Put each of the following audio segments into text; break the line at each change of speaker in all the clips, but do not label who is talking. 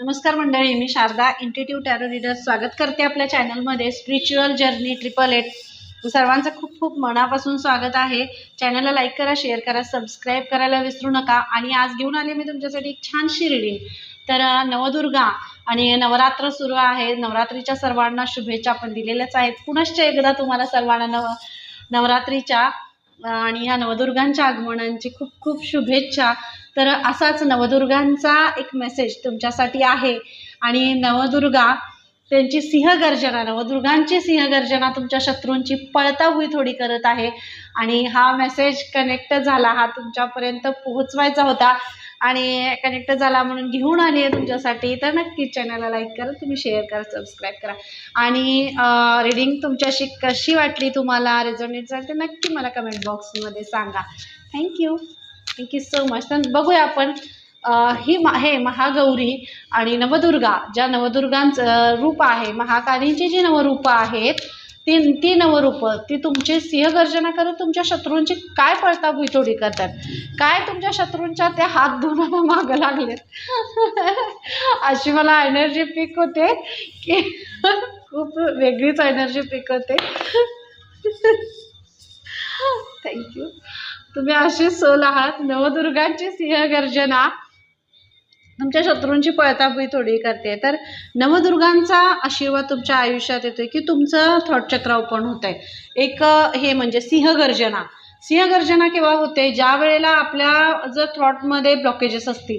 नमस्कार मंडळी मी शारदा इंटिट्यूट टॅरो रीडर स्वागत करते आपल्या चॅनलमध्ये स्पिरिच्युअल जर्नी ट्रिपल एट सर्वांचं खूप खूप मनापासून स्वागत आहे. चॅनलला लाईक करा शेअर करा सबस्क्राईब करायला विसरू नका. आणि आज घेऊन आले मी तुमच्यासाठी एक छानशी रिडिंग तर नवदुर्गा आणि नवरात्र सुरू आहे. नवरात्रीच्या सर्वांना शुभेच्छा पण दिलेल्याच आहेत. पुनश्च एकदा तुम्हाला सर्वांना नव नवरात्रीच्या आणि ह्या नवदुर्गांच्या आगमनांची खूप खूप शुभेच्छा. तर असाच नवदुर्गांचा एक मेसेज तुमच्यासाठी आहे. आणि नवदुर्गा त्यांची सिंहगर्जना नवदुर्गांची सिंहगर्जना तुमच्या शत्रूंची पळताहुई थोडी करत आहे. आणि हा मेसेज कनेक्ट झाला हा तुमच्यापर्यंत पोहोचवायचा होता. आणि कनेक्ट झाला म्हणून घेऊन आली आहे तुमच्यासाठी. तर नक्कीच चॅनलला लाईक करा तुम्ही शेअर करा सबस्क्राईब करा. आणि रीडिंग तुमच्याशी कशी वाटली तुम्हाला रेझोनेट झाली तर नक्की मला कमेंट बॉक्समध्ये सांगा. थँक्यू थँक्यू सो मच तर बघूया आपण ही मा हे महागौरी आणि नवदुर्गा ज्या नवदुर्गांचं रूप आहे महाकालींची जी नवरूपं आहेत ती ती नवरूपं ती तुमची सिंहगर्जना करत तुमच्या शत्रूंची काय पळताभुई थोडी करतात? काय तुमच्या शत्रूंच्या त्या हात धुण्याला मागं लागलेत? अशी मला एनर्जी पिक होते की खूप वेगळीच एनर्जी पिक होते. थँक्यू तुम्ही असे सोल आहात नवदुर्गांची सिंहगर्जना तुमच्या शत्रूंची पळताबळी थोडी करते. तर नवदुर्गांचा आशीर्वाद तुमच्या आयुष्यात येतोय की तुमचं थॉट चक्र ओपन होत आहे एक हे म्हणजे सिंहगर्जना सिंहगर्जना केव्हा होते? ज्या वेळेला आपल्या जर थॉटमध्ये ब्लॉकेजेस असतील.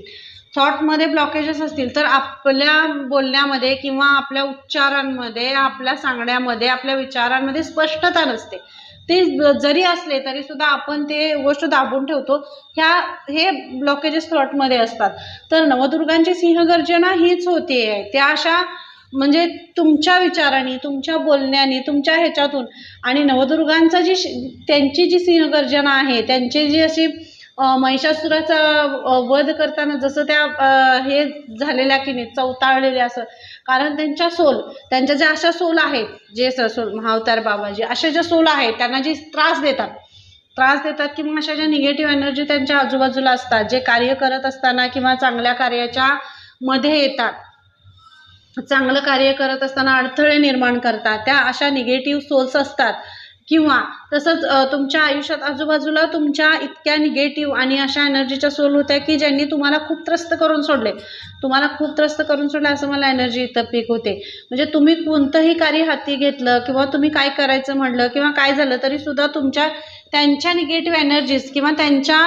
थॉटमध्ये ब्लॉकेजेस असतील तर आपल्या बोलण्यामध्ये किंवा आपल्या उच्चारांमध्ये आपल्या सांगण्यामध्ये आपल्या विचारांमध्ये स्पष्टता नसते. ते जरी असले तरी सुद्धा आपण ते गोष्ट दाबून ठेवतो. ह्या हे ब्लॉकेजेस थॉटमध्ये असतात. तर नवदुर्गांची सिंहगर्जना हीच होते. त्या अशा म्हणजे तुमच्या विचारांनी तुमच्या बोलण्याने तुमच्या ह्याच्यातून आणि नवदुर्गांचा जी त्यांची जी सिंहगर्जना आहे त्यांची जी अशी महिषासुराचा वध करताना जसं त्या हे झालेल्या की नाही चवताळलेल्या असं. कारण त्यांच्या सोल त्यांच्या ज्या अशा सोल आहेत जे स- सोल महावतार बाबाजी अशा ज्या सोल आहेत त्यांना जे त्रास देतात. त्रास देतात किंवा अशा ज्या निगेटिव्ह एनर्जी त्यांच्या आजूबाजूला असतात जे कार्य करत असताना किंवा चांगल्या कार्याच्या मध्ये येतात. चांगलं कार्य करत असताना अडथळे निर्माण करतात. त्या अशा निगेटिव्ह सोल्स असतात. किंवा तसंच तुमच्या आयुष्यात आजूबाजूला तुमच्या इतक्या निगेटिव्ह आणि अशा एनर्जीच्या सोल होत्या की ज्यांनी तुम्हाला खूप त्रस्त करून सोडले. तुम्हाला खूप त्रस्त करून सोडले असं मला एनर्जी इथं पीक होते. म्हणजे तुम्ही कोणतंही कार्य हाती घेतलं किंवा तुम्ही काय करायचं म्हणलं किंवा काय झालं तरी सुद्धा तुमच्या त्यांच्या निगेटिव्ह एनर्जीज किंवा त्यांच्या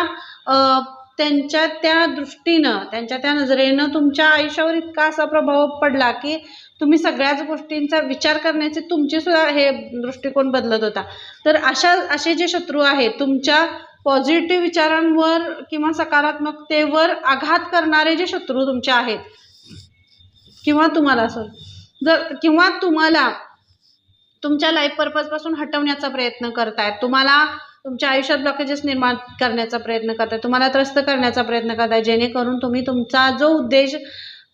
त्यांच्या त्या दृष्टीनं त्यांच्या त्या नजरेनं तुमच्या आयुष्यावर इतका असा प्रभाव पडला की तुम्ही सगळ्याच गोष्टींचा विचार करण्याचे तुमचे सुद्धा हे दृष्टिकोन बदलत होता. तर अशा असे जे शत्रू आहेत तुमच्या पॉझिटिव्ह विचारांवर किंवा सकारात्मकतेवर आघात करणारे जे शत्रू तुमचे आहेत किंवा तुम्हाला सर जर किंवा तुम्हाला तुमच्या लाईफ पर्पजपासून हटवण्याचा प्रयत्न करतायत तुम्हाला तुमच्या आयुष्यात ब्लॉकेजेस निर्माण करण्याचा प्रयत्न करताय तुम्हाला त्रस्त करण्याचा प्रयत्न करताय जेणेकरून तुम्ही तुमचा जो उद्देश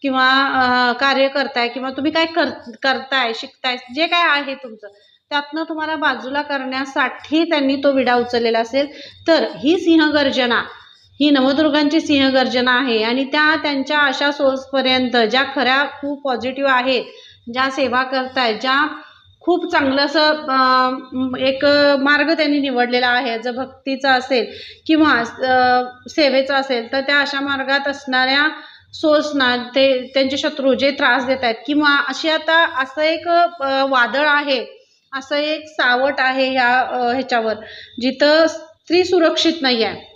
किंवा कार्य करताय किंवा तुम्ही काय कर करताय शिकताय जे काय आहे तुमचं त्यातनं तुम्हाला बाजूला करण्यासाठी त्यांनी तो विडा उचललेला असेल. तर ही सिंहगर्जना ही नवदुर्गांची सिंहगर्जना आहे आणि त्या त्यांच्या अशा सोर्सपर्यंत ज्या खऱ्या खूप पॉझिटिव्ह आहेत ज्या सेवा करतायत ज्या खूप चांगलं असं एक मार्ग त्यांनी निवडलेला आहे जर भक्तीचा असेल किंवा सेवेचा असेल तर त्या अशा मार्गात असणाऱ्या सोर्सना ते त्यांचे शत्रू जे त्रास देत आहेत. किंवा अशी आता असं एक वादळ आहे. असं एक सावट आहे ह्या ह्याच्यावर. जिथं स्त्री सुरक्षित नाही आहे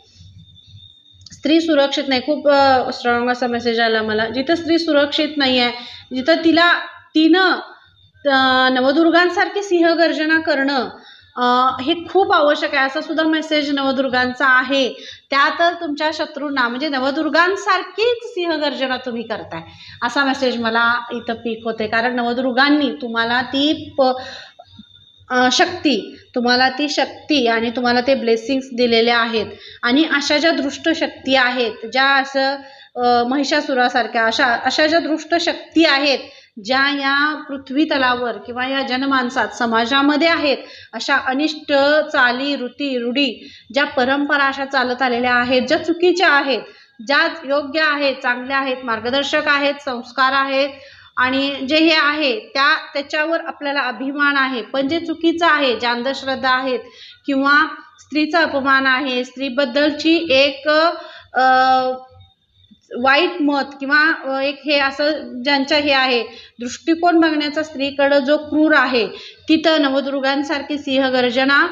स्त्री सुरक्षित नाही. खूप स्ट्रॉंग असा मेसेज आला मला. जिथं स्त्री सुरक्षित नाही आहे जिथं तिला तिनं अं, नवदुर्गांसारखी सिंहगर्जना करणं हे खूप आवश्यक आहे. असा सुद्धा मेसेज नवदुर्गांचा आहे. त्या तर तुमच्या शत्रूंना म्हणजे नवदुर्गांसारखीच सिंहगर्जना तुम्ही करताय. असा मेसेज मला इथं पीक होते कारण नवदुर्गांनी तुम्हाला ती प शक्ती तुम्हाला ती शक्ती आणि तुम्हाला ते ब्लेसिंग्स दिलेले आहेत. आणि अशा ज्या दृष्ट शक्ती आहेत ज्या असं महिषासुरासारख्या अशा अशा ज्या दृष्ट शक्ती आहेत ज्या या पृथ्वीतलावर किंवा या जनमानसात समाजामध्ये आहेत अशा अनिष्ट चाली ऋती रूढी ज्या परंपरा अशा चालत आलेल्या आहेत ज्या चुकीच्या आहेत ज्या योग्य आहेत चांगल्या आहेत मार्गदर्शक आहेत संस्कार आहेत आणि जे हे आहे त्या त्याच्यावर आपल्याला अभिमान आहे. पण जे चुकीचं आहे ज्या अंधश्रद्धा आहेत किंवा स्त्रीचा अपमान आहे स्त्रीबद्दलची एक वाईट मत किंवा एक हे असं ज्यांचं हे आहे दृष्टिकोन बघण्याचा स्त्रीकडं जो क्रूर आहे तिथं नवदुर्गांसारखी सिंहगर्जना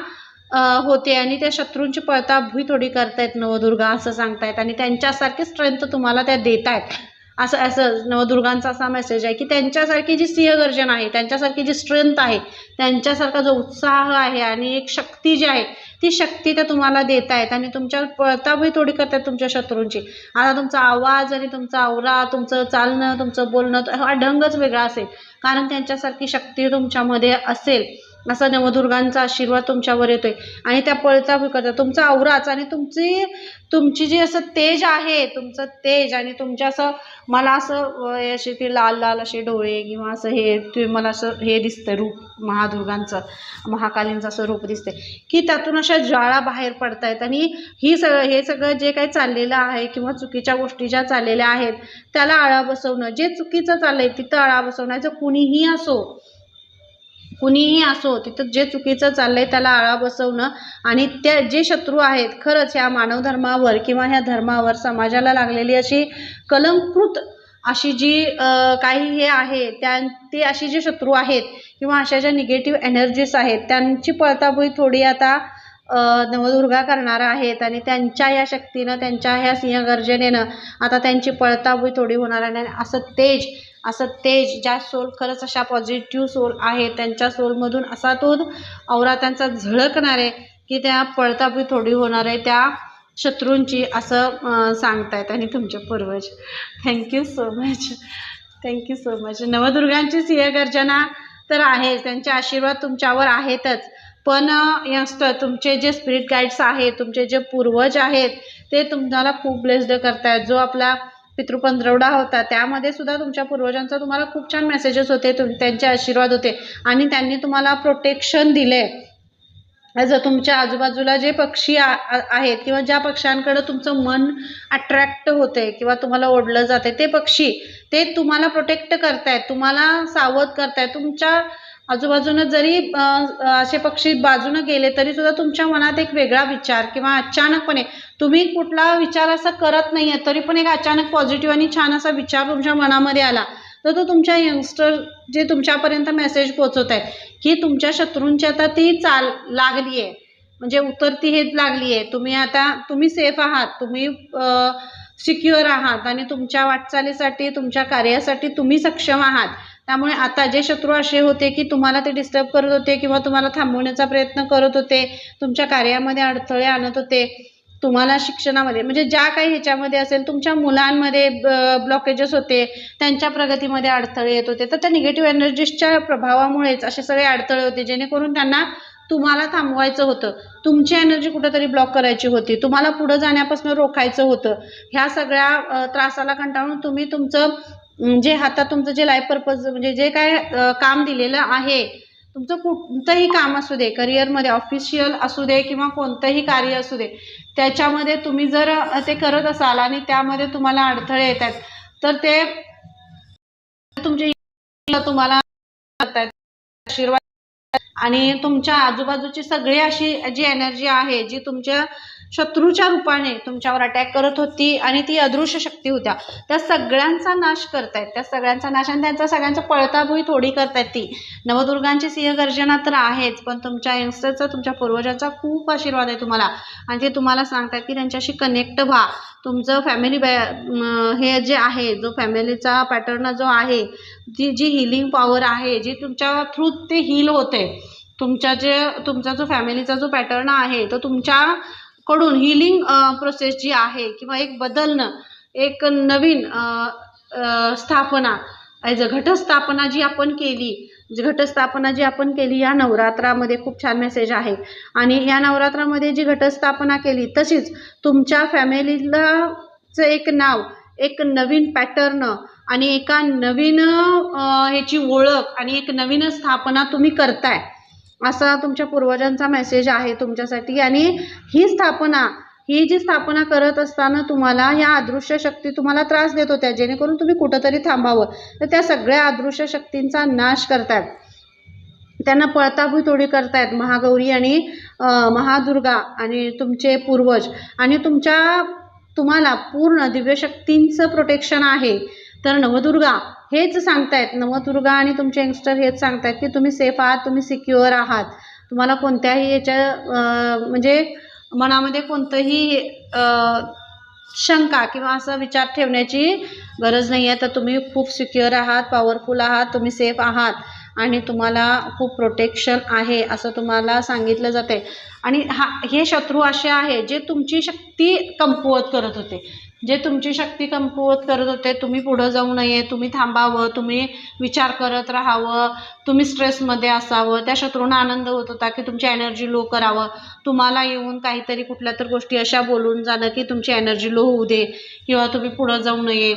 होते आणि त्या शत्रूंची पळता भुई थोडी करतायत नवदुर्गा असं सांगतायत. आणि त्यांच्यासारखी स्ट्रेंथ तुम्हाला त्या देत आहेत असं असं नवदुर्गांचा असा मेसेज आहे की त्यांच्यासारखी जी सिंहगर्जन आहे त्यांच्यासारखी जी स्ट्रेंथ आहे त्यांच्यासारखा जो उत्साह आहे आणि एक शक्ती जी आहे ती शक्ती त्या तुम्हाला देत आहेत आणि तुमच्यावर पळताभुई थोडी करतात तुमच्या शत्रूंची. आता तुमचा आवाज आणि तुमचा आवरा तुमचं चालणं तुमचं बोलणं हा ढंगच वेगळा असेल. कारण त्यांच्यासारखी शक्ती तुमच्यामध्ये असेल. असा नवदुर्गांचा आशीर्वाद तुमच्यावर येतो आहे आणि त्या पळता करतात तुमचा आवराच आणि तुमची तुमची जी असं तेज आहे तुमचं तेज आणि तुमच्या असं मला असं असे ते लाल लाल असे डोळे किंवा असं हे ते मला असं हे दिसतं रूप महादुर्गांचं महाकालींचं असं रूप दिसते की त्यातून अशा ज्वाळा बाहेर पडतायत आणि ही सगळं हे सगळं जे काही चाललेलं आहे किंवा चुकीच्या गोष्टी ज्या चाललेल्या आहेत त्याला आळा बसवणं जे चुकीचं चाललं आहे तिथं आळा बसवण्याचं कुणीही असो कुणीही असो तिथं जे चुकीचं चाललंय त्याला आळा बसवणं आणि त्या जे शत्रू आहेत खरंच ह्या मानवधर्मावर किंवा ह्या धर्मावर समाजाला लागलेली अशी कलंकृत अशी जी काही हे आहे त्या ते अशी जे शत्रू आहेत किंवा अशा ज्या निगेटिव्ह एनर्जीज आहेत त्यांची पळताभुई थोडी आता नवदुर्गा करणार आहेत आणि त्यांच्या या शक्तीनं त्यांच्या ह्या सिंहगर्जनेनं आता त्यांची पळताभुई थोडी होणार आहे आणि असं तेज असं तेज ज्या सोल खरंच अशा पॉझिटिव्ह सोल आहेत त्यांच्या सोलमधून असा तो औरा त्यांचा झळकणार आहे की त्या पळतापी थोडी होणार आहे त्या शत्रूंची असं सांगतायत आणि तुमचे पूर्वज. Thank you so much thank you so much नवदुर्गांची सिंहगर्जना तर आहेच. त्यांचे आशीर्वाद तुमच्यावर आहेतच. पण यंगस्टर तुमचे जे स्पिरिट गाईड्स आहेत तुमचे जे पूर्वज आहेत ते तुम्हाला खूप ब्लेस्ड करतायत. जो आपला पितृपंधरवडा होता. त्यामध्ये सुद्धा तुमच्या पूर्वजांचा तुम्हाला खूप छान मेसेजेस होते. तुम त्यांचे आशीर्वाद होते. आणि त्यांनी तुम्हाला प्रोटेक्शन दिले. जर तुमच्या आजूबाजूला जे पक्षी आ- आहेत किंवा ज्या पक्ष्यांकडे तुमचं मन अट्रॅक्ट होते किंवा तुम्हाला ओढलं जाते ते पक्षी ते तुम्हाला प्रोटेक्ट करतायत तुम्हाला सावध करतायत. तुमच्या आजूबाजूनं जरी असे पक्षी बाजूनं गेले तरी सुद्धा तुमच्या मनात एक वेगळा विचार किंवा अचानकपणे तुम्ही कुठला विचार असा करत नाही आहे तरी पण एक अचानक पॉझिटिव्ह आणि छान असा विचार तुमच्या मनामध्ये आला तर तो तुमच्या यंगस्टर जे तुमच्यापर्यंत मेसेज पोचवत आहेत की तुमच्या शत्रूंची आता ती चाल लागली आहे म्हणजे उतरती हेच लागली आहे तुम्ही आता तुम्ही सेफ आहात तुम्ही सिक्युअर आहात आणि तुमच्या वाटचालीसाठी तुमच्या कार्यासाठी तुम्ही सक्षम आहात. त्यामुळे आता जे शत्रू असे होते की तुम्हाला ते डिस्टर्ब करत होते किंवा तुम्हाला थांबवण्याचा प्रयत्न करत होते तुमच्या कार्यामध्ये अडथळे आणत होते तुम्हाला शिक्षणामध्ये म्हणजे ज्या काही ह्याच्यामध्ये असेल तुमच्या मुलांमध्ये ब्लॉकेजेस होते त्यांच्या प्रगतीमध्ये अडथळे येत होते तर त्या निगेटिव्ह एनर्जीजच्या प्रभावामुळेच असे सगळे अडथळे होते जेणेकरून त्यांना तुम्हाला थांबवायचं होतं. तुमची एनर्जी कुठंतरी ब्लॉक करायची होती. तुम्हाला पुढं जाण्यापासून रोखायचं होतं. ह्या सगळ्या त्रासाला कंटाळून तुम्ही तुमचं जे हातात तुमचं जे लाईफ पर्पज म्हणजे जे काय काम दिलेलं आहे तुमचं कोणतंही काम असू दे करिअरमध्ये ऑफिशियल असू दे किंवा कोणतंही कार्य असू दे त्याच्यामध्ये तुम्ही जर ते करत असाल आणि त्यामध्ये तुम्हाला अडथळे येत आहेत तर ते तुमचे तुम्हाला आशीर्वाद. आणि तुमच्या आजूबाजूची सगळी अशी जी एनर्जी आहे जी तुमच्या शत्रूच्या रूपाने तुमच्यावर अटॅक करत होती आणि ती अदृश्य शक्ती होत्या. त्या सगळ्यांचा नाश करतायत. त्या सगळ्यांचा नाश आणि त्यांचा सगळ्यांचा पळताभुई थोडी करतायत ती. नवदुर्गांची सिंहगर्जना तर आहेच पण तुमच्या यंगस्टरचा तुमच्या पूर्वजांचा खूप आशीर्वाद आहे तुम्हाला. आणि ते तुम्हाला सांगतायत की त्यांच्याशी कनेक्ट व्हा. तुमचं फॅमिली बॅ हे जे आहे जो फॅमिलीचा पॅटर्न जो आहे जी जी हिलिंग पॉवर आहे जी तुमच्या थ्रू ते हील होते. तुमच्या जे तुमचा जो फॅमिलीचा जो पॅटर्न आहे तो तुमच्या कडून हिलिंग प्रोसेस जी आहे किंवा एक बदलणं एक नवीन स्थापना ॲज अ घटस्थापना जी आपण केली घटस्थापना जी आपण केली या नवरात्रामध्ये खूप छान मेसेज आहे. आणि या नवरात्रामध्ये जी घटस्थापना केली तशीच तुमच्या फॅमिलीलाचं एक नाव एक नवीन पॅटर्न आणि एका नवीन ह्याची ओळख आणि एक नवीन स्थापना तुम्ही करताय. असा तुमच्या पूर्वजांचा मेसेज आहे तुमच्यासाठी. आणि ही स्थापना ही जी स्थापना करत असताना तुम्हाला ह्या अदृश्य शक्ती तुम्हाला त्रास देत होत्या. जेणेकरून तुम्ही कुठंतरी थांबावं. तर त्या सगळ्या अदृश्य शक्तींचा नाश करतात त्यांना पळताभूत तोडी करतायत महागौरी आणि महादुर्गा आणि तुमचे पूर्वज. आणि तुमच्या तुम्हाला पूर्ण दिव्यशक्तींचं प्रोटेक्शन आहे. तर नवदुर्गा हेच सांगतायत. नवदुर्गा आणि तुमचे यंगस्टर हेच सांगतायत की तुम्ही सेफ आहात तुम्ही सिक्युअर आहात. तुम्हाला कोणत्याही याच्या म्हणजे मनामध्ये कोणतंही शंका किंवा असा विचार ठेवण्याची गरज नाही आहे तर तुम्ही खूप सिक्युअर आहात पॉवरफुल आहात तुम्ही सेफ आहात आणि तुम्हाला खूप प्रोटेक्शन आहे असं तुम्हाला सांगितलं जाते आणि हा हे शत्रू असे आहे जे तुमची शक्ती कमकुवत करत होते. जे तुमची शक्ती कमकुवत करत होते तुम्ही पुढं जाऊ नये तुम्ही थांबावं तुम्ही विचार करत राहावं तुम्ही स्ट्रेसमध्ये असावं त्या शत्रूंना आनंद होत होता की तुमची एनर्जी लो करावं. तुम्हाला येऊन काहीतरी कुठल्या तर गोष्टी अशा बोलून जाणं की तुमची एनर्जी लो होऊ दे किंवा तुम्ही पुढं जाऊ नये.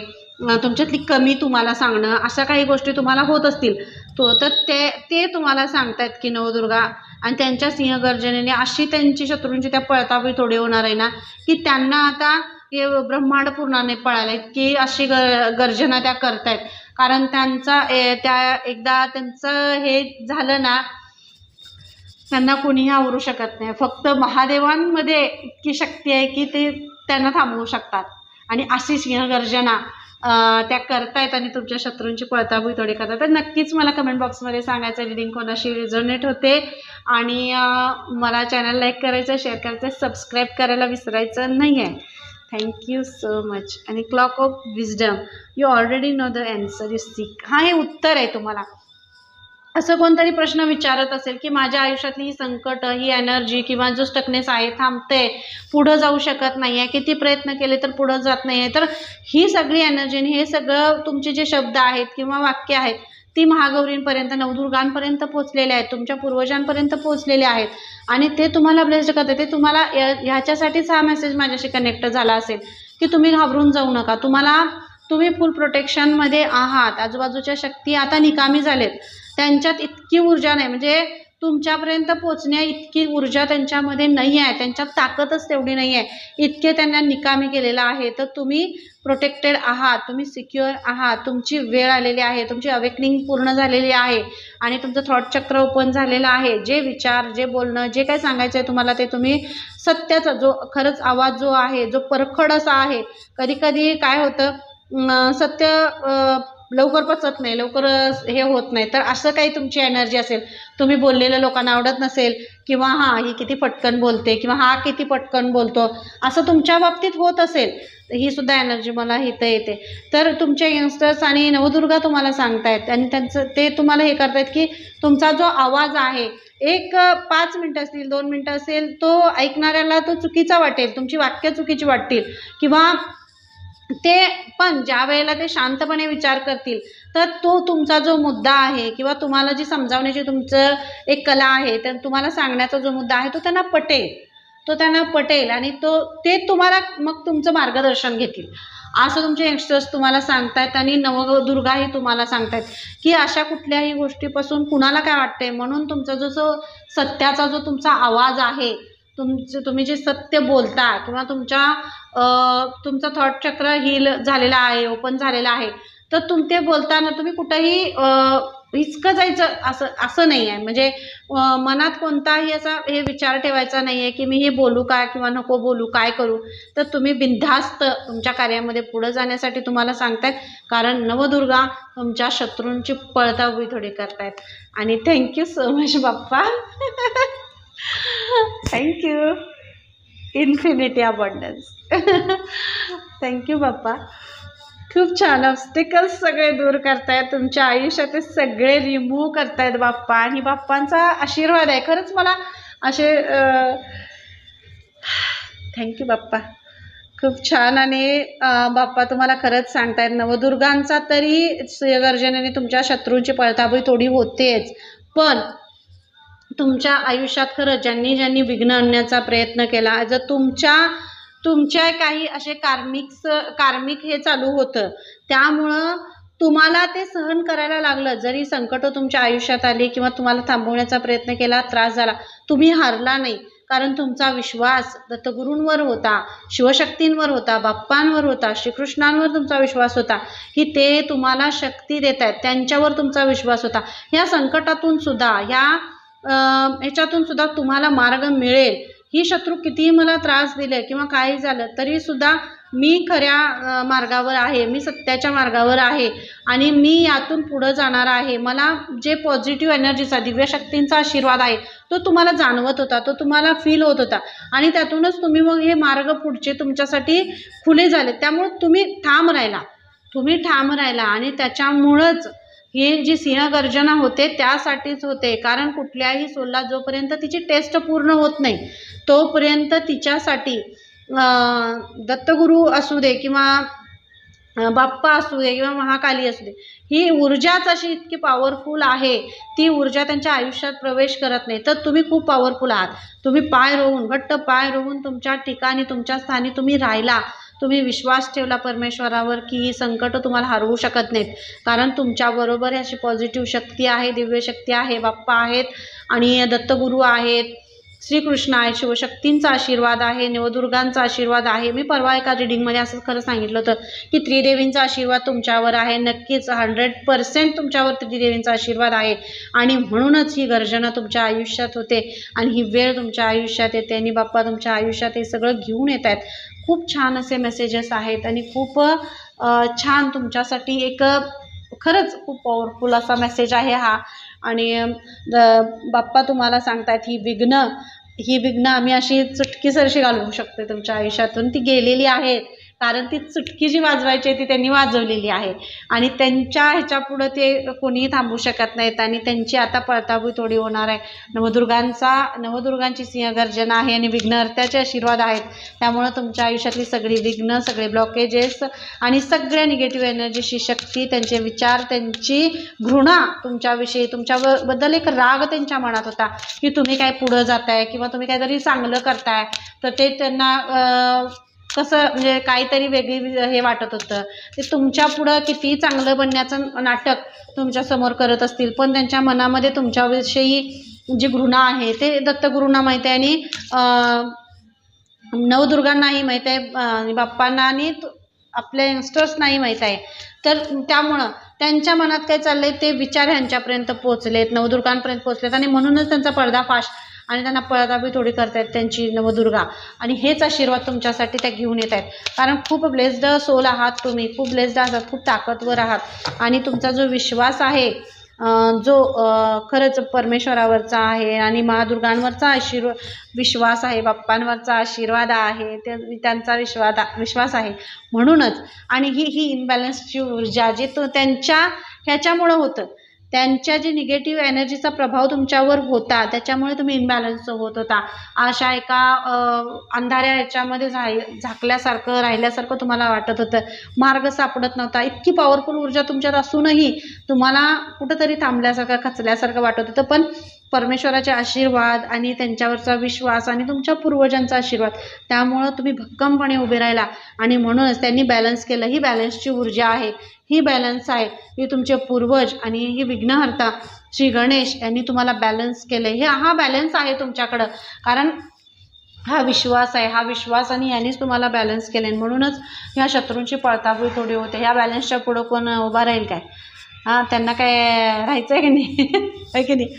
तुमच्यातली कमी तुम्हाला सांगणं अशा काही गोष्टी तुम्हाला होत असतील. तो तर ते ते तुम्हाला सांगतायत की नवदुर्गा आणि त्यांच्या सिंहगर्जनेने अशी त्यांची शत्रूंची त्या पळतापळी थोडी होणार आहे ना की त्यांना आता हे ब्रह्मांड पूर्णाने पळायला की अशी ग गर्जना त्या करतायत. कारण त्यांचा ए, त्या एकदा त्यांचं हे झालं ना त्यांना कोणीही आवरू शकत नाही. फक्त महादेवांमध्ये इतकी शक्ती आहे की ते त्यांना थांबवू शकतात. आणि अशी सिंहगर्जना त्या करतायत आणि तुमच्या शत्रूंची पळताभूई थोडी करतात. तर नक्कीच मला कमेंट बॉक्समध्ये सांगायचं रिडिंग कोणाशी रिझोनेट होते. आणि मला चॅनल लाईक करायचं शेअर करायचं सबस्क्राईब करायला विसरायचं नाही आहे थँक्यू सो मच आणि clock of wisdom you already know the answer you seek हा हे उत्तर आहे तुम्हाला. असं कोणतरी प्रश्न विचारत असेल की माझ्या आयुष्यातली ही संकट ही एनर्जी किंवा जो स्टकनेस आहे थांबते. पुढं जाऊ शकत नाही आहे किती प्रयत्न केले तर पुढं जात नाही आहे तर ही सगळी एनर्जी आणि हे सगळं तुमचे जे शब्द आहेत किंवा वाक्य आहेत ती महागौरींपर्यंत नवदुर्गांपर्यंत पोचलेले आहेत तुमच्या पूर्वजांपर्यंत पोचलेल्या आहेत. आणि ते तुम्हाला ब्लेस्ड करते ते तुम्हाला या- ह्याच्यासाठीच हा मेसेज माझ्याशी कनेक्ट झाला असेल की तुम्ही घाबरून जाऊ नका. तुम्हाला तुम्ही फुल प्रोटेक्शनमध्ये आहात. आजूबाजूच्या शक्ती आता निकामी झालेत. त्यांच्यात इतकी ऊर्जा नाही. म्हणजे तुमच्यापर्यंत पोचण्या इतकी ऊर्जा त्यांच्यामध्ये नाही आहे. त्यांच्यात ताकदच तेवढी नाही आहे. इतके त्यांना निकामी केलेलं आहे. तर तुम्ही प्रोटेक्टेड आहात. तुम्ही सिक्युअर आहात. तुमची वेळ आलेली आहे. तुमची अवेकनिंग पूर्ण झालेली आहे. आणि तुमचं थॉट चक्र ओपन झालेलं आहे. जे विचार जे बोलणं जे काय सांगायचं आहे तुम्हाला ते तुम्ही सत्याचा जो खरंच आवाज जो आहे जो परखड असा आहे. कधी कधी काय होतं सत्य लवकर पचत नाही लवकर हे होत नाही. तर असं काही तुमची एनर्जी असेल तुम्ही बोललेलं लोकांना आवडत नसेल किंवा हां ही किती पटकन बोलते किंवा हा किती पटकन बोलतो असं तुमच्या बाबतीत होत असेल ही सुद्धा एनर्जी मला इथं येते. तर तुमचे यंगस्टर्स आणि नवदुर्गा तुम्हाला सांगतायत आणि त्यांचं ते तुम्हाला हे करतायत की तुमचा जो आवाज आहे एक पाच मिनटं असतील दोन मिनटं असेल तो ऐकणाऱ्याला तो चुकीचा वाटेल तुमची वाक्य चुकीची वाटतील किंवा ते पण ज्या वेळेला ते शांतपणे विचार करतील तर तो तुमचा जो मुद्दा आहे किंवा तुम्हाला जी समजावण्याची तुमचं एक कला आहे तर तुम्हाला सांगण्याचा जो मुद्दा आहे तो त्यांना पटेल. तो त्यांना पटेल आणि तो ते तुम्हाला मग तुमचं मार्गदर्शन घेतील. असं तुमचे यंगस्टर्स तुम्हाला सांगतायत आणि नवदुर्गाही तुम्हाला सांगतायत की अशा कुठल्याही गोष्टीपासून कुणाला काय वाटतंय म्हणून तुमचा जो जो सत्याचा जो तुमचा आवाज आहे तुमचं तुम्ही जे सत्य बोलता किंवा तुमच्या तुमचं थॉट चक्र हील झालेला आहे ओपन झालेला आहे. तर तुम ते बोलताना तुम्ही कुठंही हिचकं जायचं असं असं नाही आहे. म्हणजे मनात कोणताही असा हे विचार ठेवायचा नाही आहे की मी हे बोलू का किंवा नको बोलू काय करू. तर तुम्ही बिनधास्त तुमच्या कार्यामध्ये पुढं जाण्यासाठी तुम्हाला सांगतायत. कारण नवदुर्गा तुमच्या शत्रूंची पळतावळी थोडी करतायत. आणि thank you so much Bappa. Thank you infinity abundance thank you Bappa. खूप छान. ऑब्स्टिकल्स सगळे दूर करतायत. तुमच्या आयुष्याचे सगळे रिमूव्ह करतायत बाप्पा. आणि बाप्पांचा आशीर्वाद आहे. खरंच मला असे थँक्यू बाप्पा. खूप छान. आणि बाप्पा तुम्हाला खरंच सांगतायत नवदुर्गांचा तरी सिंहगर्जनेने तुमच्या शत्रूंची पळताबळी थोडी होतेच. पण तुमच्या आयुष्यात खरंच ज्यांनी ज्यांनी विघ्न आणण्याचा प्रयत्न केला जर तुमच्या तुमच्या काही असे कार्मिक कार्मिक हे चालू होतं. त्यामुळं तुम्हाला ते सहन करायला लागलं. जरी संकट तुमच्या आयुष्यात आली किंवा तुम्हाला थांबवण्याचा प्रयत्न केला त्रास झाला तुम्ही हारला नाही. कारण तुमचा विश्वास दत्तगुरूंवर होता शिवशक्तींवर होता बाप्पांवर होता श्रीकृष्णांवर तुमचा विश्वास होता की ते तुम्हाला शक्ती देत आहेत त्यांच्यावर तुमचा विश्वास होता. ह्या संकटातून सुद्धा ह्या ह्याच्यातून सुद्धा तुम्हाला मार्ग मिळेल. ही शत्रू कितीही मला त्रास दिले किंवा काही झालं तरी सुद्धा मी खऱ्या मार्गावर आहे. मी सत्याच्या मार्गावर आहे. आणि मी यातून पुढं जाणार आहे. मला जे पॉझिटिव्ह एनर्जीचा दिव्यशक्तींचा आशीर्वाद आहे तो तुम्हाला जाणवत होता तो तुम्हाला फील होत होता. आणि त्यातूनच तुम्ही मग हे मार्ग पुढचे तुमच्यासाठी खुले झाले. त्यामुळे तुम्ही ठाम राहिला. तुम्ही ठाम राहिला आणि त्याच्यामुळंच ही जी सिंहगर्जना होते त्यासाठीच होते. कारण कुठल्याही सोलला जोपर्यंत तिची टेस्ट पूर्ण होत नाही तोपर्यंत तिच्यासाठी दत्तगुरू असू दे किंवा बाप्पा असू दे किंवा महाकाली असू दे ही ऊर्जाच अशी इतकी पॉवरफुल आहे ती ऊर्जा त्यांच्या आयुष्यात प्रवेश करत नाही. तर तुम्ही खूप पॉवरफुल आहात. तुम्ही पाय रोवून घट्ट पाय रोवून तुमच्या ठिकाणी तुमच्या स्थानी तुम्ही राहिला. तुम्ही विश्वास ठेवला परमेश्वरावर की ही संकटं तुम्हाला हरवू शकत नाहीत. कारण तुमच्याबरोबर अशी पॉझिटिव्ह शक्ती आहे दिव्य शक्ती आहे बाप्पा आहेत आणि दत्तगुरू आहेत. श्रीकृष्ण आहे शिवशक्तींचा आशीर्वाद आहे नवदुर्गांचा आशीर्वाद आहे. मी परवा एका रिडिंगमध्ये असं खरं सांगितलं होतं की त्रिदेवींचा आशीर्वाद तुमच्यावर आहे. नक्कीच हंड्रेड पर्सेंट तुमच्यावर त्रिदेवींचा आशीर्वाद आहे. आणि म्हणूनच ही गर्जना तुमच्या आयुष्यात होते आणि ही वेळ तुमच्या आयुष्यात येते आणि बाप्पा तुमच्या आयुष्यात हे सगळं घेऊन येत आहेत खूप छान असे मेसेजेस आहेत आणि खूप छान तुमच्यासाठी एक खरंच खूप पॉवरफुल असा मेसेज आहे हा. आणि बाप्पा तुम्हाला सांगतात ही विघ्न ही विघ्न आम्ही अशी चुटकीसरशी घालवू शकतो तुमच्या आयुष्यातून. ती गेलेली आहेत. कारण ती चुटकी जी वाजवायची आहे ती त्यांनी वाजवलेली आहे. आणि त्यांच्या ह्याच्यापुढं ते कोणीही थांबू शकत नाहीत आणि त्यांची आता पळताबुई थोडी होणार आहे. नवदुर्गांचा नवदुर्गांची सिंहगर्जना आहे आणि विघ्नहर्त्याचे आशीर्वाद आहेत. त्यामुळं तुमच्या आयुष्यातली सगळी विघ्न सगळे ब्लॉकेजेस आणि सगळ्या निगेटिव्ह एनर्जीची शक्ती त्यांचे विचार त्यांची घृणा तुमच्याविषयी तुमच्याबद्दल एक राग त्यांच्या मनात होता की तुम्ही काय पुढं जाताय किंवा तुम्ही काहीतरी चांगलं करताय. तर ते त्यांना कसं म्हणजे काहीतरी वेगळी हे वाटत होतं. ते तुमच्या पुढं किती चांगलं बनण्याचं नाटक तुमच्यासमोर करत असतील पण त्यांच्या मनामध्ये तुमच्याविषयी जी घृणा आहे ते दत्तगुरूंना माहिती आहे. आणि नवदुर्गांनाही माहीत आहे आणि बाप्पांना आणि आपल्या आपल्या यंगस्टर्सनाही माहीत आहे. तर त्यामुळं त्यांच्या मनात काय चाललंय ते विचार ह्यांच्यापर्यंत पोहोचलेत नवदुर्गांपर्यंत पोहोचलेत. आणि म्हणूनच त्यांचा पर्दाफाश आणि त्यांना पळदाबी थोडी करतायत त्यांची नवदुर्गा. आणि हेच आशीर्वाद तुमच्यासाठी त्या घेऊन येत आहेत कारण खूप ब्लेस्ड सोल आहात तुम्ही. खूप ब्लेस्ड आहात. खूप ताकदवर आहात. आणि तुमचा जो विश्वास आहे जो खरंच परमेश्वरावरचा आहे आणि महादुर्गांवरचा आशीर्वाद विश्वास आहे बाप्पांवरचा आशीर्वाद आहे ते त्यांचा विश्वाद विश्वास आहे. म्हणूनच आणि ही ही इनबॅलन्सची ऊर्जा जी तो त्यांच्या ह्याच्यामुळं होतं. त्यांच्या जे निगेटिव्ह एनर्जीचा प्रभाव तुमच्यावर होता त्याच्यामुळे तुम्ही इनबॅलन्स होत होता. अशा एका अंधाऱ्या याच्यामध्ये झा झाकल्यासारखं राहिल्यासारखं तुम्हाला वाटत होतं. मार्ग सापडत नव्हता. इतकी पॉवरफुल ऊर्जा तुमच्यात असूनही तुम्हाला कुठंतरी थांबल्यासारखं खचल्यासारखं वाटत होतं. पण परमेश्वराचे आशीर्वाद आणि त्यांच्यावरचा विश्वास आणि तुमच्या पूर्वजांचा आशीर्वाद त्यामुळं तुम्ही भक्कमपणे उभे राहिला. आणि म्हणूनच त्यांनी बॅलन्स केलं. ही बॅलन्सची ऊर्जा आहे. ही बॅलन्स आहे. ही तुमचे पूर्वज आणि ही विघ्नहर्ता श्री गणेश यांनी तुम्हाला बॅलन्स केले हे हा बॅलन्स आहे तुमच्याकडं. कारण हा विश्वास आहे. हा विश्वास आणि यांनीच तुम्हाला बॅलन्स केले म्हणूनच ह्या शत्रूंची पळताबळी थोडी होते. ह्या बॅलन्सच्या पुढं कोण उभा राहील काय? हां त्यांना काय राहायचं आहे की नाही? आहे की नाही?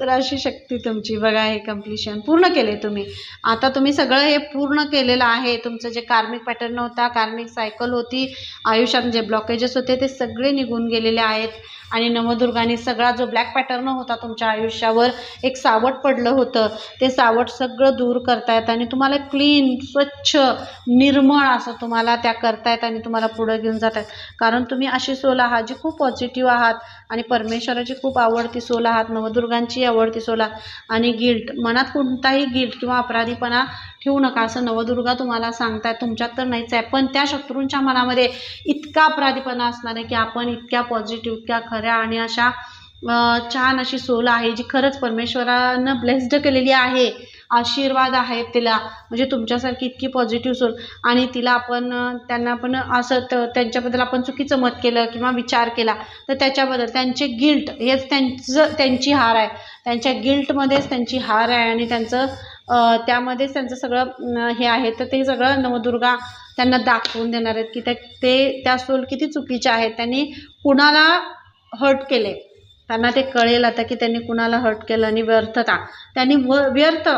तर अशी शक्ती तुमची. बघा हे कम्प्लिशन पूर्ण केले तुम्ही. आता तुम्ही सगळं हे पूर्ण केलेलं आहे. तुमचं जे कार्मिक पॅटर्न होता कार्मिक सायकल होती आयुष्यात जे ब्लॉकेजेस होते ते सगळे निघून गेलेले आहेत. आणि नवदुर्गाने सगळा जो ब्लॅक पॅटर्न होता तुमच्या आयुष्यावर एक सावट पडलं होतं. ते सावट सगळं दूर करतायत आणि तुम्हाला क्लीन स्वच्छ निर्मळ असं तुम्हाला त्या करतायत आणि तुम्हाला पुढं घेऊन जात आहेत कारण तुम्ही अशी सोल आहात जी खूप पॉझिटिव्ह आहात आणि परमेश्वराची खूप आवडती सोल आहात नवदुर्गांची आवडती सोल आहात आणि गिल्ट मनात कोणताही गिल्ट किंवा अपराधीपणा ठेवू नका असं नवदुर्गा तुम्हाला सांगताय तुमच्यात तर नाहीच आहे पण त्या शत्रूंच्या मनामध्ये इतका अपराधीपणा असणार आहे की आपण इतक्या पॉझिटिव्ह इतक्या खऱ्या आणि अशा छान अशी सोल आहे जी खरंच परमेश्वरानं ब्लेस्ड केलेली आहे. आशीर्वाद आहेत तिला. म्हणजे तुमच्यासारखी इतकी पॉझिटिव्ह सोल आणि तिला आपण त्यांना आपण असं त- त्यांच्याबद्दल आपण चुकीचं मत केलं किंवा विचार केला तर त्याच्याबद्दल त्यांचे गिल्ट हेच त्यांचं त्यांची हार आहे. त्यांच्या गिल्टमध्येच त्यांची हार आहे आणि त्यांचं त्यामध्येच त्यांचं सगळं हे आहे. तर ते सगळं नवदुर्गा त्यांना दाखवून देणार आहेत की त्या ते त्या सोल किती चुकीच्या आहेत. त्यांनी कुणाला हर्ट केले? त्यांना ते कळेल आता की त्यांनी कुणाला हर्ट केलं आणि व्यर्थता. त्यांनी व व्यर्थ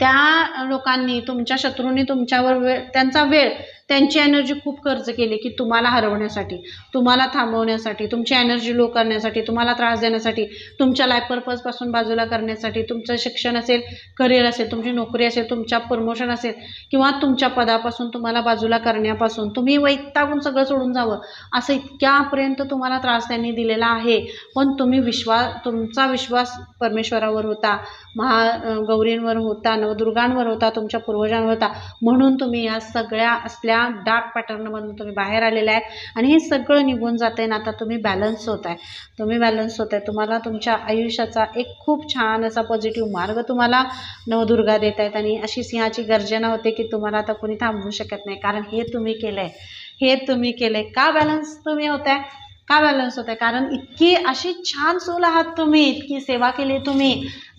त्या लोकांनी तुमच्या शत्रूंनी तुमच्यावर वेळ त्यांचा वेळ त्यांची एनर्जी खूप खर्च केली की तुम्हाला हरवण्यासाठी तुम्हाला थांबवण्यासाठी तुमची एनर्जी लो करण्यासाठी तुम्हाला त्रास देण्यासाठी तुमच्या लाईफ पर्पजपासून बाजूला करण्यासाठी तुमचं शिक्षण असेल करिअर असेल तुमची नोकरी असेल तुमच्या प्रमोशन असेल किंवा तुमच्या पदापासून तुम्हाला बाजूला करण्यापासून तुम्ही वैतागून सगळं सोडून जावं असं इतक्यापर्यंत तुम्हाला त्रास त्यांनी दिलेला आहे. पण तुम्ही विश्वास तुमचा विश्वास परमेश्वरावर होता महा गौरींवर होता नवदुर्गांवर होता तुमच्या पूर्वजांवर होता म्हणून तुम्ही या सगळ्या असल्या डार्क पॅटर्नमधून तुम्ही बाहेर आलेले आहे आणि हे सगळं निघून जाते ना आता तुम्ही बॅलन्स होत आहे तुम्ही बॅलन्स होत आहे तुम्हाला तुमच्या आयुष्याचा एक खूप छान असा पॉझिटिव्ह मार्ग तुम्हाला नवदुर्गा देत आहेत. आणि अशी सिंहाची गर्जना होते की तुम्हाला आता कोणी थांबवू शकत नाही. कारण हे तुम्ही केलं आहे हे तुम्ही केलं आहे का बॅलन्स तुम्ही होत आहे का बॅलन्स होत आहे कारण इतकी अशी छान सोल आहात तुम्ही. इतकी सेवा केली तुम्ही.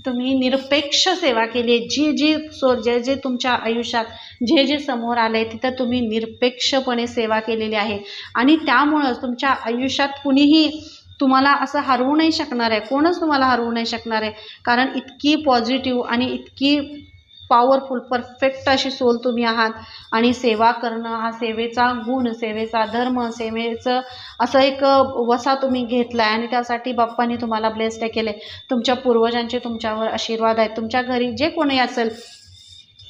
तुम्ही निरपेक्ष सेवा केली आहे. जी जी सो जे जे तुमच्या आयुष्यात जे जे समोर आले तिथं तुम्ही निरपेक्षपणे सेवा केलेली आहे. आणि त्यामुळंच तुमच्या आयुष्यात कुणीही तुम्हाला असं हरवू नाही शकणार आहे. कोणच तुम्हाला हरवू नाही शकणार आहे. कारण इतकी पॉझिटिव्ह आणि इतकी पॉवरफुल परफेक्ट अशी सोल तुम्ही आहात. आणि सेवा करणं हा सेवेचा गुण सेवेचा धर्म सेवेचं असं एक वसा तुम्ही घेतला आहे आणि त्यासाठी बाप्पांनी तुम्हाला ब्लेस्ड केले तुमच्या पूर्वजांचे तुमच्यावर आशीर्वाद आहेत. तुमच्या घरी जे कोणी असेल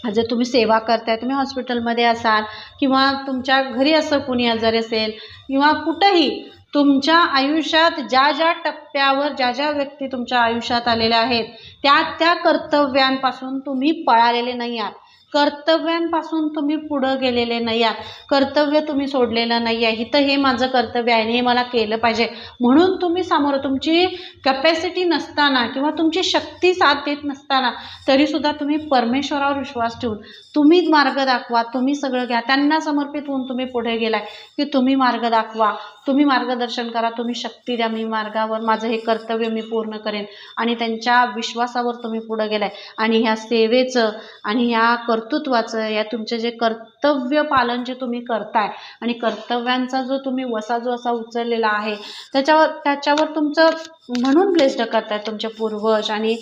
जर तुम्ही सेवा करताय तुम्ही हॉस्पिटलमध्ये असाल किंवा तुमच्या घरी असं कुणी आजारी असेल किंवा कुठंही तुमच्या आयुष्यात ज्या ज्या टप्प्यावर ज्या ज्या व्यक्ती तुमच्या आयुष्यात आलेल्या आहेत त्या त्या कर्तव्यांपासून तुम्ही पळालेले नाही आहात. कर्तव्यांपासून तुम्ही पुढं गेलेले नाही आहात. कर्तव्य तुम्ही सोडलेलं नाही आहे. इथं हे माझं कर्तव्य आहे आणि हे मला केलं पाहिजे. म्हणून तुम्ही सामोरं तुमची कपॅसिटी नसताना किंवा तुमची शक्ती साथ देत नसताना तरीसुद्धा तुम्ही परमेश्वरावर विश्वास ठेवून तुम्ही मार्ग दाखवा तुम्ही सगळं घ्या. त्यांना समर्पित होऊन तुम्ही पुढे गेलाय की तुम्ही मार्ग दाखवा. तुम्ही मार्गदर्शन करा तुम्ही शक्ती द्या. मी मार्गावर माझं हे कर्तव्य मी पूर्ण करेन आणि त्यांच्या विश्वासावर तुम्ही पुढे गेलाय. आणि ह्या सेवेचं आणि ह्या कर्तृत्वाचं या तुमचे जे कर्तव्य पालन जे तुम्ही करताय आणि कर्तव्यांचा जो तुम्ही वसा जो असा उचललेला आहे त्याच्यावर त्याच्यावर तुमचं म्हणून ब्लेस्ड करतायत तुमचे पूर्वज आणि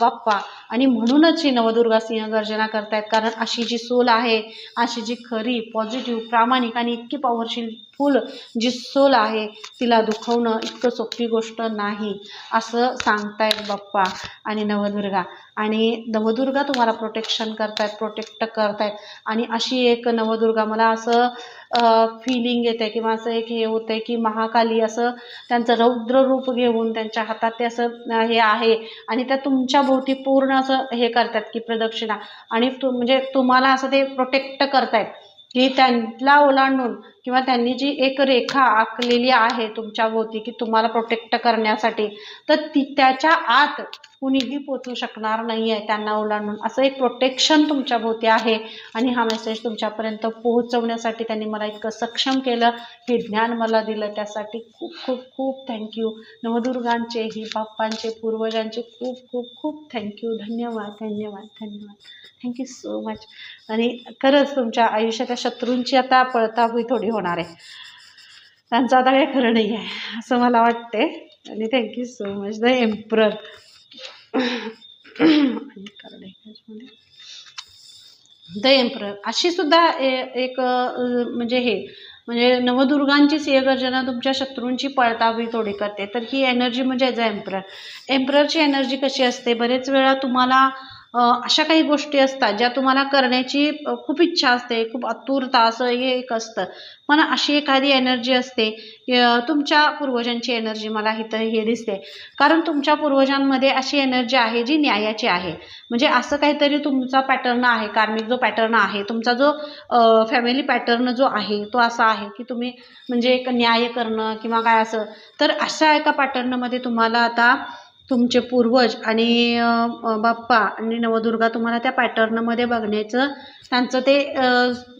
बाप्पा. आणि म्हणूनच ही नवदुर्गा सिंह गर्जना करतायत. कारण अशी जी सोल आहे अशी जी खरी पॉझिटिव्ह प्रामाणिक आणि इतकी पॉवरशील फुल जी सोल आहे तिला दुखवणं इतकं सोपी गोष्ट नाही असं सांगतायत बाप्पा आणि नवदुर्गा. आणि नवदुर्गा तुम्हाला प्रोटेक्शन करतायत प्रोटेक्ट करतायत. आणि अशी एक नवदुर्गा मला असं फिलिंग येते किंवा असं एक हे होतं आहे की महाकाली असं त्यांचं रौद्र रूप घेऊन त्यांच्या हातात ते असं हे आहे. आणि त्या तुमच्या भोवती पूर्ण असं हे करतात की प्रदक्षिणा. आणि तु म्हणजे तुम्हाला असं ते प्रोटेक्ट करतायत की त्यांना ओलांडून किंवा त्यांनी जी एक रेखा आखलेली आहे तुमच्या भोवती की तुम्हाला प्रोटेक्ट करण्यासाठी तर ती त्याच्या आत कुणीही पोचू शकणार नाही आहे त्यांना ओलांडून. असं एक प्रोटेक्शन तुमच्या भोवती आहे आणि हा मेसेज तुमच्यापर्यंत पोहोचवण्यासाठी त्यांनी मला इतकं सक्षम केलं. हे ज्ञान मला दिलं त्यासाठी खूप खूप खूप थँक्यू नवदुर्गांचे ही बाप्पांचे पूर्वजांचे खूप खूप खूप थँक्यू धन्यवाद धन्यवाद धन्यवाद. थँक्यू सो मच आणि खरंच तुमच्या आयुष्याच्या शत्रूंची आता पळतावही थोडी होणार आहे. त्यांचं आता काही खरं नाही आहे असं मला वाटते आणि thank you so much the emperor the emperor अशी सुद्धा ए- एक म्हणजे हे म्हणजे नवदुर्गांची सिंहगर्जना तुमच्या शत्रूंची पळतावी थोडी करते. तर ही एनर्जी म्हणजे ॲज अ एम्प्रर एम्प्ररची एनर्जी कशी असते? बरेच वेळा तुम्हाला अशा काही गोष्टी असतात ज्या तुम्हाला करण्याची खूप इच्छा असते खूप आतुरता असं हे एक असतं. पण अशी एखादी एनर्जी असते तुमच्या पूर्वजांची एनर्जी मला इथं हे दिसते कारण तुमच्या पूर्वजांमध्ये अशी एनर्जी आहे जी न्यायाची आहे. म्हणजे असं काहीतरी तुमचा पॅटर्न आहे कार्मिक जो पॅटर्न आहे तुमचा जो फॅमिली पॅटर्न जो आहे तो असा आहे की तुम्ही म्हणजे एक न्याय करणं किंवा काय असं. तर अशा एका पॅटर्नमध्ये तुम्हाला आता तुमचे पूर्वज आणि बाप्पा आणि नवदुर्गा तुम्हाला त्या पॅटर्नमध्ये बघण्याचं त्यांचं ते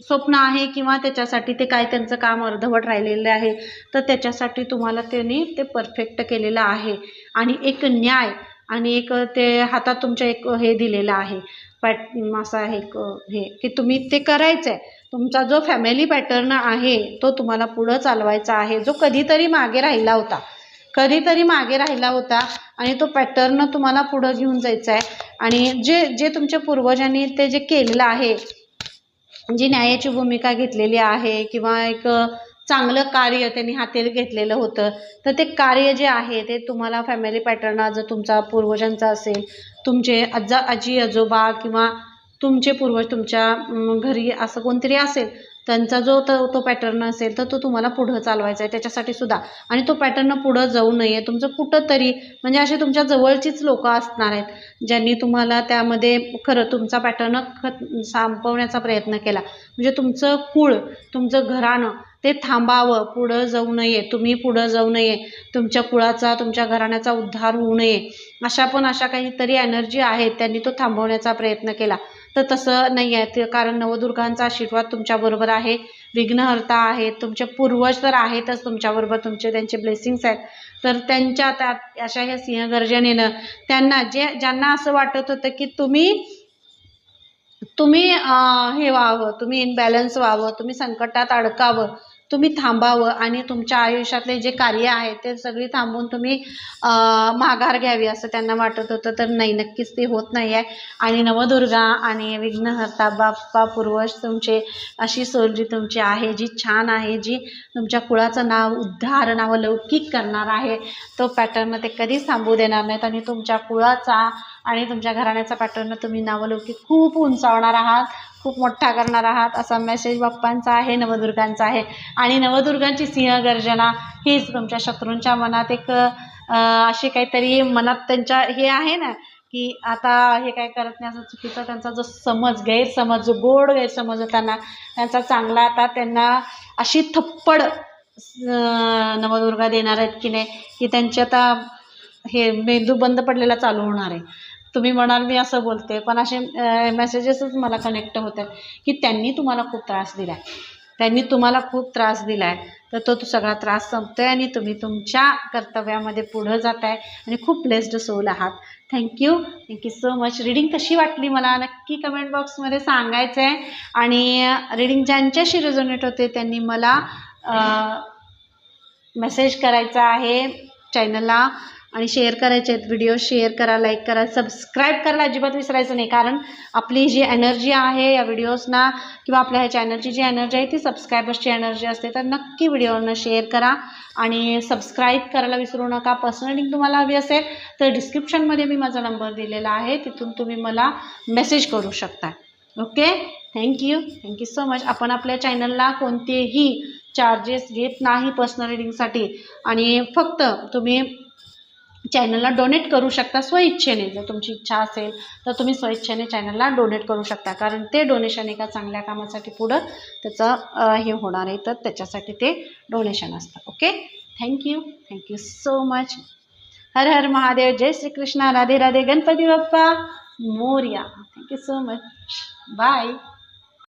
स्वप्न आहे किंवा त्याच्यासाठी ते काय त्यांचं काम अर्धवट राहिलेलं आहे तर त्याच्यासाठी तुम्हाला त्यांनी ते परफेक्ट केलेलं आहे. आणि एक न्याय आणि एक ते हातात तुमच्या एक हे दिलेलं आहे. पॅट असं एक हे की तुम्ही ते करायचं आहे तुमचा जो फॅमिली पॅटर्न आहे तो तुम्हाला पुढं चालवायचा आहे. जो कधीतरी मागे राहिला होता. कधीतरी मागे राहिला होता आणि तो पॅटर्न तुम्हाला पुढं घेऊन जायचा आहे आणि जे जे तुमच्या पूर्वजांनी ते जे केलेलं आहे जी न्यायाची भूमिका घेतलेली आहे किंवा एक चांगलं कार्य त्यांनी हाती घेतलेलं होतं तर ते कार्य जे आहे ते तुम्हाला फॅमिली पॅटर्न जर तुमचा पूर्वजांचा असेल तुमचे आजा आजी आजोबा किंवा तुमचे पूर्वज तुमच्या घरी असं कोणतरी असेल त्यांचा जो तो तो पॅटर्न असेल तर तो तुम्हाला पुढं चालवायचा आहे. त्याच्यासाठी सुद्धा. आणि तो पॅटर्न पुढं जाऊ नये. तुमचं कुठंतरी म्हणजे असे तुमच्या जवळचीच लोकं असणार आहेत ज्यांनी तुम्हाला त्यामध्ये खरं तुमचा पॅटर्न ख संपवण्याचा प्रयत्न केला. म्हणजे तुमचं कुळ तुमचं घराणं ते थांबावं. पुढं जाऊ नये. तुम्ही पुढं जाऊ नये. तुमच्या कुळाचा तुमच्या घराण्याचा उद्धार होऊ नये. अशा पण अशा काहीतरी एनर्जी आहेत त्यांनी तो थांबवण्याचा प्रयत्न केला. तर तसं नाही आहे. ते कारण नवदुर्गांचा आशीर्वाद तुमच्याबरोबर आहे. विघ्नहर्ता आहेत तुमचे पूर्वज तर आहेतच तुमच्याबरोबर तुमचे त्यांचे ब्लेसिंग्स आहेत. तर त्यांच्या त्यात अशा ह्या सिंहगर्जनेनं त्यांना जे ज्यांना असं वाटत होतं की तुम्ही तुम्ही हे व्हावं तुम्ही इनबॅलन्स व्हावं तुम्ही संकटात अडकावं तुम्ही थांबावं आणि तुमच्या आयुष्यातले जे कार्य आहे ते सगळी थांबून तुम्ही माघार घ्यावी असं त्यांना वाटत होतं. तर नाही नक्कीच ते होत नाही आहे आणि नवदुर्गा आणि विघ्नहर्ता बाप्पा पूर्वज तुमचे अशी सोल जी तुमची आहे जी छान आहे जी तुमच्या कुळाचं नाव उद्धार नावं लौकिक करणार आहे तो पॅटर्न ते कधीच थांबू देणार नाहीत. आणि तुमच्या कुळाचा आणि तुमच्या घराण्याचा पॅटर्न तुम्ही नावलौकिक खूप उंचावणार आहात. खूप मोठा करणार आहात असा मेसेज बाप्पांचा आहे नवदुर्गांचा आहे. आणि नवदुर्गांची सिंहगर्जना हीच तुमच्या शत्रूंच्या मनात एक अशी काहीतरी मनात त्यांच्या हे आहे ना की आता हे काय करत नाही असं चुकीचा त्यांचा जो समज गैरसमज जो गोड गैरसमज होताना त्यांचा चांगला आता त्यांना अशी थप्पड नवदुर्गा देणार आहेत की नाही की त्यांची आता हे मेंदू बंद पडलेला चालू होणार आहे. तुम्ही म्हणाल मी असं बोलते पण असे मेसेजेसच मला कनेक्ट होतात की त्यांनी तुम्हाला खूप त्रास दिला आहे त्यांनी तुम्हाला खूप त्रास दिला आहे तर तो तो सगळा त्रास संपतो आहे आणि तुम्ही तुमच्या कर्तव्यामध्ये पुढं जात आहे आणि खूप ब्लेस्ड सोल आहात. Thank you thank you so much reading कशी वाटली मला? नक्की कमेंट बॉक्समध्ये सांगायचं आहे आणि रीडिंग ज्यांच्याशी रेझोनेट होते त्यांनी मला मेसेज करायचा आहे. चॅनलला आणि शेअर करायचे आहेत. व्हिडिओ शेअर करा लाईक करा सबस्क्राईब करायला अजिबात विसरायचं नाही. कारण आपली जी एनर्जी आहे या व्हिडिओजना किंवा आपल्या ह्या चॅनलची जी एनर्जी आहे ती सबस्क्रायबर्सची एनर्जी असते. तर नक्की व्हिडिओनं शेअर करा आणि सबस्क्राईब करायला विसरू नका. पर्सनल तुम्हाला हवी असेल तर डिस्क्रिप्शनमध्ये मी माझा नंबर दिलेला आहे. तिथून तुम्ही मला मेसेज करू शकता. Okay thank you thank you so much आपण आपल्या चॅनलला कोणतेही चार्जेस घेत नाही पर्सनल रिडिंगसाठी आणि फक्त तुम्ही चॅनलला डोनेट करू शकता स्वइच्छेने. जर तुमची इच्छा असेल तर तुम्ही स्वइच्छेने चॅनलला डोनेट करू शकता. कारण ते डोनेशन एका चांगल्या कामासाठी पुढं त्याचं हे होणार आहे. तर त्याच्यासाठी ते डोनेशन असतं. Okay thank you thank you so much Har Har Mahadev. Jai Shrikrishna. Radhe Radhe. Ganpati Bappa. Morya. Thank you so much bye